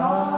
Oh.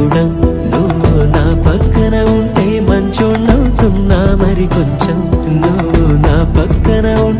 గుణం నువ్వు నా పక్కన ఉంటే మంచోడవుతున్నా మరి కొంచెం. నువ్వు నా పక్కన ఉంటే